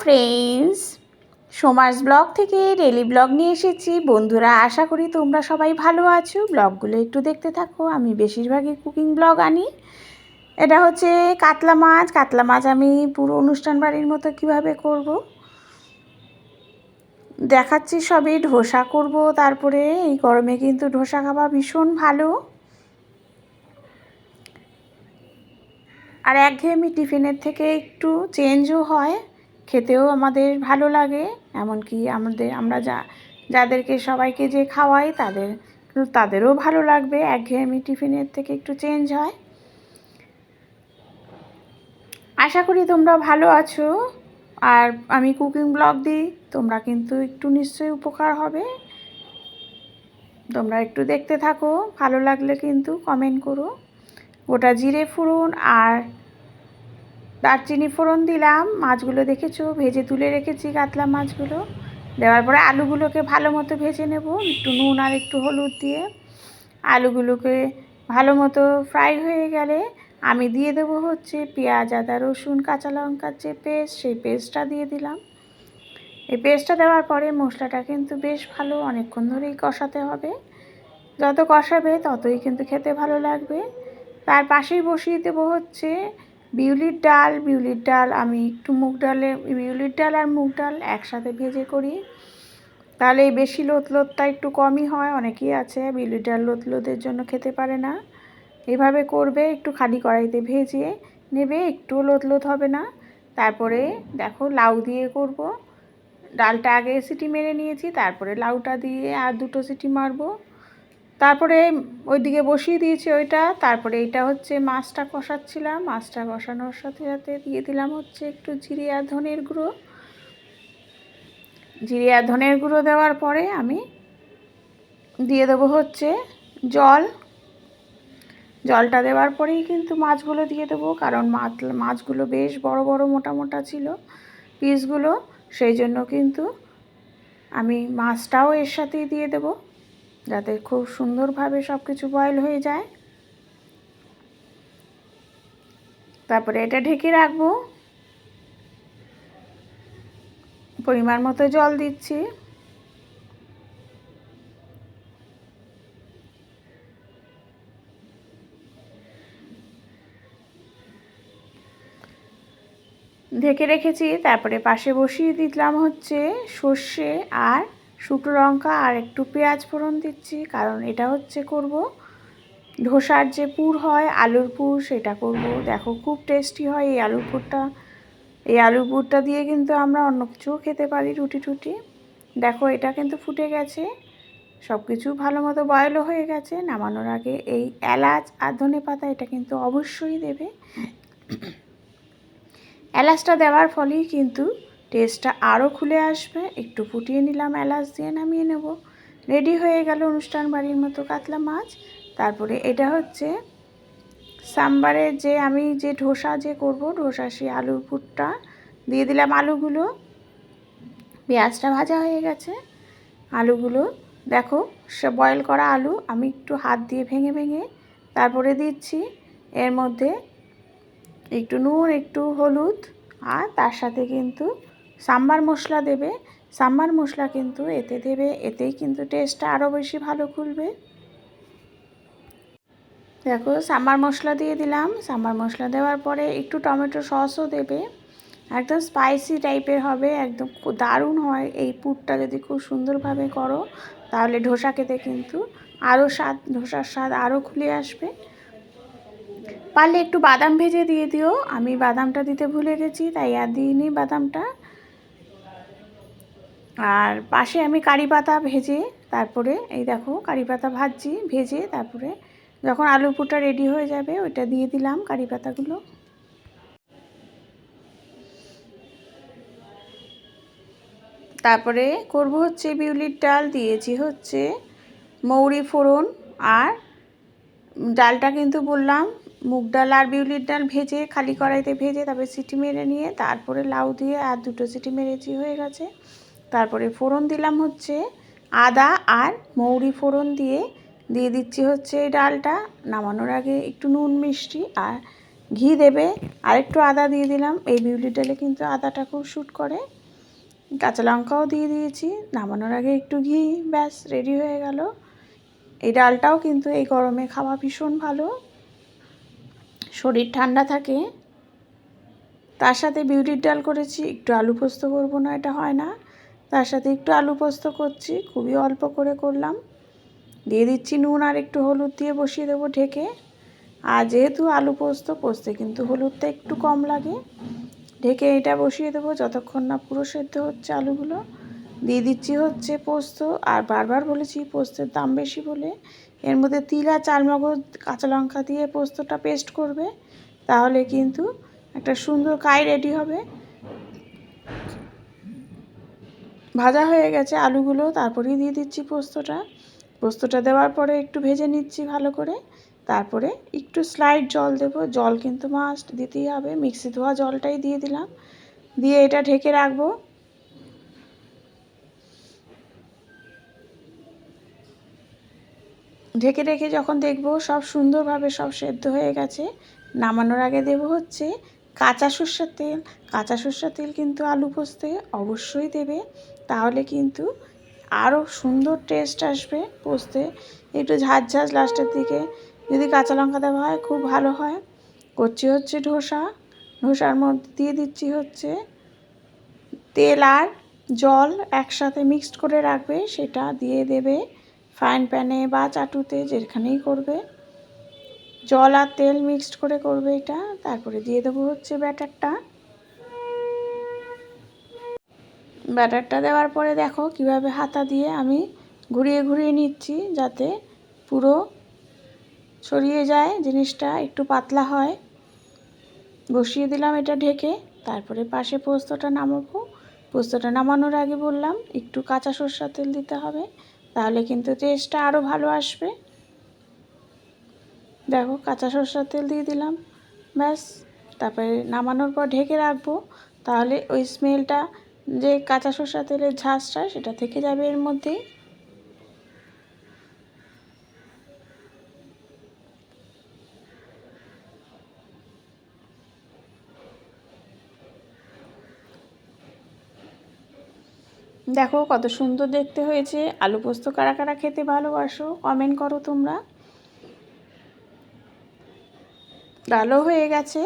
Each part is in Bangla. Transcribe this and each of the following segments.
ফ্রেন্ডস সমাজ ব্লগ থেকে ডেলি ব্লগ নিয়ে এসেছি। বন্ধুরা, আশা করি তোমরা সবাই ভালো আছো। ব্লগগুলো একটু দেখতে থাকো। আমি বেশিরভাগই কুকিং ব্লগ আনি। এটা হচ্ছে কাতলা মাছ। কাতলা মাছ আমি পুরো অনুষ্ঠান বাড়ির মতো কীভাবে করব? দেখাচ্ছি সবই ধোসা করব। তারপরে এই গরমে কিন্তু ধোসা খাওয়া ভীষণ ভালো। আর একঘেয়েমি টিফিনের থেকে একটু চেঞ্জও হয়। খেতেও আমাদের ভালো লাগে, এমনকি আমাদের, আমরা যা, যাদেরকে সবাইকে যে খাওয়াই তাদের, তাদেরও ভালো লাগবে, একঘেয়েমি টিফিনের থেকে একটু চেঞ্জ হয়। আশা করি তোমরা ভালো আছো, আর আমি কুকিং ব্লগ দিই, তোমরা কিন্তু একটু নিশ্চয়ই উপকার হবে। তোমরা একটু দেখতে থাকো, ভালো লাগলে কিন্তু কমেন্ট করো। গোটা জিরে ফুরুন, আর দারচিনি ফোড়ন দিলাম, মাছগুলো দেখেছ? ভেজে তুলে রেখেছি কাতলা মাছগুলো। দেওয়ার পরে আলুগুলোকে ভালো মতো ভেজে নেব, একটু নুন আর একটু হলুদ দিয়ে। আলুগুলোকে ভালো মতো ফ্রাই হয়ে গেলে আমি দিয়ে দেবো হচ্ছে পেঁয়াজ, আদা, রসুন, কাঁচা লঙ্কার যে পেস্ট, সেই পেস্টটা দিয়ে দিলাম। এই পেস্টটা দেওয়ার পরে মশলাটা কিন্তু বেশ ভালো অনেকক্ষণ ধরেই কষাতে হবে। যত কষাবে ততই কিন্তু খেতে ভালো লাগবে। তার পাশেই বসিয়ে দেবো হচ্ছে বিউলির ডাল বিউলির ডাল আমি একটু মুগ ডালে, বিউলির ডাল আর মুগ ডাল একসাথে ভেজে করি। তাহলে বেশি লোত লোতটা একটু কমই হয়, অনেকেই আছে বিউলির ডাল লোত লোতের জন্য খেতে পারে না। এভাবে করবে, একটু খালি কড়াইতে ভেজে নেবে একটু লোত লোত হবে না। তারপরে দেখো লাউ দিয়ে করব। ডালটা আগে সিটি মেরে নিয়েছি, তারপরে লাউটা দিয়ে আর দুটো সিটি মারবো। তারপরে ওইদিকে বসিয়ে দিয়েছি ওইটা, তারপরে এটা হচ্ছে মাছটা কষাচ্ছিলাম, মাছটা কষানোর সাথে সাথে দিয়ে দিলাম হচ্ছে একটু জিরে আর ধনের গুঁড়ো। জিরে আর ধনের গুঁড়ো দেওয়ার পরে আমি দিয়ে দেবো হচ্ছে জল। জলটা দেওয়ার পরেই কিন্তু মাছগুলো দিয়ে দেবো, কারণ মাছ, মাছগুলো বেশ বড় বড় মোটা মোটা ছিল পিসগুলো, সেই জন্য কিন্তু আমি মাছটাও এর সাথেই দিয়ে দেবো। যাতে খুব সুন্দরভাবে সব কিছু বয়েল হয়ে যায়। তারপরে এটা ঢেকে রাখব। পরিমাণ মতো জল দিচ্ছি। ঢেকে রেখেছি, তারপরে পাশে বসিয়ে দিলাম হচ্ছে সর্ষে আর শুকনো লঙ্কা আর একটু পেঁয়াজ ফোড়ন দিচ্ছি, কারণ এটা হচ্ছে করব ধোসার যে পুর হয়, আলুর পুর সেটা করব। দেখো খুব টেস্টি হয় এই আলুর পুরটা। এই আলুর পুরটা দিয়ে কিন্তু আমরা অন্য কিছুও খেতে পারি রুটি টুটি। দেখো এটা কিন্তু ফুটে গেছে সব কিছু ভালো মতো বয়লও হয়ে গেছে। নামানোর আগে এই এলাচ আর ধনে পাতা এটা কিন্তু অবশ্যই দেবে। এলাচটা দেওয়ার ফলেই কিন্তু টেস্টটা আরও খুলে আসবে। একটু ফুটিয়ে নিলাম, এলাচ দিয়ে নামিয়ে নেব। রেডি হয়ে গেল অনুষ্ঠান বাড়ির মতো কাতলা মাছ। তারপরে এটা হচ্ছে সাম্বারের যে আমি যে ধোসা যে করব, ধোসা সেই আলুর পুরটা। দিয়ে দিলাম আলুগুলো। পেঁয়াজটা ভাজা হয়ে গেছে। আলুগুলো দেখো, সে বয়েল করা আলু, আমি একটু হাত দিয়ে ভেঙে ভেঙে তারপরে দিচ্ছি। এর মধ্যে একটু নুন, একটু হলুদ, আর তার সাথে কিন্তু সাম্বার মশলা দেবে। সাম্বার মশলা কিন্তু এতে দেবে, এতেই কিন্তু টেস্টটা আরও বেশি ভালো খুলবে। দেখো, সাম্বার মশলা দিয়ে দিলাম। সাম্বার মশলা দেওয়ার পরে একটু টমেটো সসও দেবে। একদম স্পাইসি টাইপের হবে, একদম দারুণ হয় এই পুরটা যদি খুব সুন্দরভাবে করো, তাহলে ধোসা খেতে কিন্তু আরও স্বাদ, ধোসার স্বাদ আরও খুলে আসবে। পারলে একটু বাদাম ভেজে দিয়ে দিও। আমি বাদামটা দিতে ভুলে গেছি, তাই আর দিইনি বাদামটা। আর পাশে আমি কারি পাতা ভেজে তারপরে এই দেখো কারি পাতা ভাজছি, ভেজে তারপরে যখন আলু পুরটা রেডি হয়ে যাবে ওইটা দিয়ে দিলাম কারি পাতাগুলো। তারপরে করব হচ্ছে বিউলির ডাল, দিয়েছি হচ্ছে মৌরি ফোড়ন আর ডালটা কিন্তু বললাম মুগ ডাল আর বিউলির ডাল ভেজে খালি কড়াইতে ভেজে তারপরে সিটি মেরে নিয়ে তারপরে লাউ দিয়ে আর দুটো সিটি মেরেছি হয়ে গেছে। তারপরে ফোড়ন দিলাম হচ্ছে আদা আর মৌরি ফোড়ন দিয়ে দিয়ে দিচ্ছি হচ্ছে এই ডালটা। নামানোর আগে একটু নুন মিষ্টি আর ঘি দেবে। আর একটু আদা দিয়ে দিলাম। এই বিউলি ডালে কিন্তু আদাটা খুব শ্যুট করে। কাঁচা লঙ্কাও দিয়ে দিয়েছি। নামানোর আগে একটু ঘি, ব্যাস রেডি হয়ে গেল। এই ডালটাও কিন্তু এই গরমে খাওয়া ভীষণ ভালো। শরীর ঠান্ডা থাকে। তার সাথে বিউলির ডাল করেছি। একটু আলু পোস্ত করব না, এটা হয় না। তার সাথে একটু আলু পোস্ত করছি, খুবই অল্প করে করলাম। দিয়ে দিচ্ছি নুন আর একটু হলুদ দিয়ে বসিয়ে দেবো ঢেকে। আর যেহেতু আলু পোস্ত, পোস্তে কিন্তু হলুদটা একটু কম লাগে। ঢেকে এটা বসিয়ে দেবো যতক্ষণ না পুরো সেদ্ধ হচ্ছে আলুগুলো। দিয়ে দিচ্ছি হচ্ছে পোস্ত, আর বারবার বলেছি পোস্তের দাম বেশি বলে। এর মধ্যে তিল চালমগজ কাঁচা লঙ্কা দিয়ে পোস্তটা পেস্ট করবে, তাহলে কিন্তু একটা সুন্দর কাই রেডি হবে। ভাজা হয়ে গেছে আলুগুলো, তারপরেই দিয়ে দিচ্ছি পোস্তটা। পোস্তটা দেওয়ার পরে একটু ভেজে নিচ্ছি ভালো করে। তারপরে একটু স্লাইড জল দেব। জল কিন্তু মাস্ট দিতেই হবে। মিক্সি ধোয়া জলটাই দিয়ে দিলাম। দিয়ে এটা ঢেকে রাখব। ঢেকে রেখে যখন দেখব সব সুন্দরভাবে সব সেদ্ধ হয়ে গেছে, নামানোর আগে দেব হচ্ছে কাঁচা সর্ষের তেল। কাঁচা সর্ষের তেল কিন্তু আলু পোস্তে অবশ্যই দেবে। তাহলে কিন্তু আরও সুন্দর টেস্ট আসবে পোস্তে। একটু ঝাঁঝ লাস্টের দিকে। যদি কাঁচা লঙ্কা দেওয়া হয়, খুব ভালো হয়। করছি হচ্ছে ধোসা। ধোসার মধ্যে দিয়ে দিচ্ছি হচ্ছে তেল আর জল একসাথে মিক্সড করে রাখবে। সেটা দিয়ে দেবে ফ্রাইং প্যানে বা চাটুতে যেখানেই করবে। জল আর তেল মিক্সড করে করবে এটা। তারপরে দিয়ে দেবো হচ্ছে ব্যাটারটা। ব্যাটারটা দেওয়ার পরে দেখো কীভাবে হাতা দিয়ে আমি ঘুরিয়ে ঘুরিয়ে নিচ্ছি যাতে পুরো ছড়িয়ে যায়, জিনিসটা একটু পাতলা হয়। বসিয়ে দিলাম এটা ঢেকে, তারপরে পাশে পোস্তটা নামাবো। পোস্তটা নামানোর আগে বললাম, একটু কাঁচা সরষার তেল দিতে হবে, তাহলে কিন্তু টেস্টটা আরও ভালো আসবে। দেখো কাঁচা সরষার তেল দিয়ে দিলাম, ব্যাস। তারপরে নামানোর পর ঢেকে রাখব, তাহলে ওই স্মেলটা যে কাঁচা সরষা তেলের ঝাঁসটা সেটা থেকে যাবে এর মধ্যে। দেখো কত সুন্দর দেখতে হয়েছে। আলু পোস্ত কারা কারা খেতে ভালোবাসো কমেন্ট করো তোমরা। ডালও হয়ে গেছে,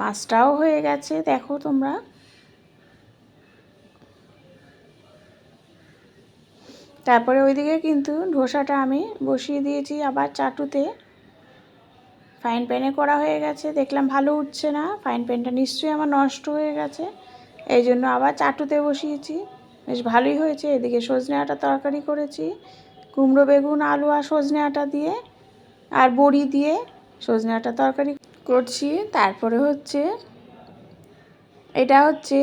মাছটাও হয়ে গেছে, দেখো তোমরা। তারপরে ওইদিকে কিন্তু ধোসাটা আমি বসিয়ে দিয়েছি আবার চাটুতে। ফাইন প্যানে করা হয়ে গেছে। দেখলাম ভালো উঠছে না। ফাইন প্যানটা নিশ্চয়ই আমার নষ্ট হয়ে গেছে। এই জন্য আবার চাটুতে বসিয়েছি। বেশ ভালোই হয়েছে। এদিকে সজনে আটা তরকারি করেছি। কুমড়ো, বেগুন, আলু আর সজনে আটা দিয়ে আর বড়ি দিয়ে সজনে আটা তরকারি করছি। তারপরে হচ্ছে, এটা হচ্ছে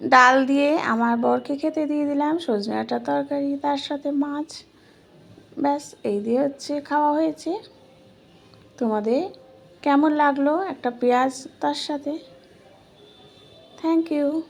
ডাল দিয়ে আমার বরকে খেতে দিয়ে দিলাম সজনে আটা তরকারি, তার সাথে মাছ। ব্যাস, এই দিয়ে হচ্ছে খাওয়া হয়েছে। তোমাদের কেমন লাগল একটা পেঁয়াজ তার সাথে? Thank you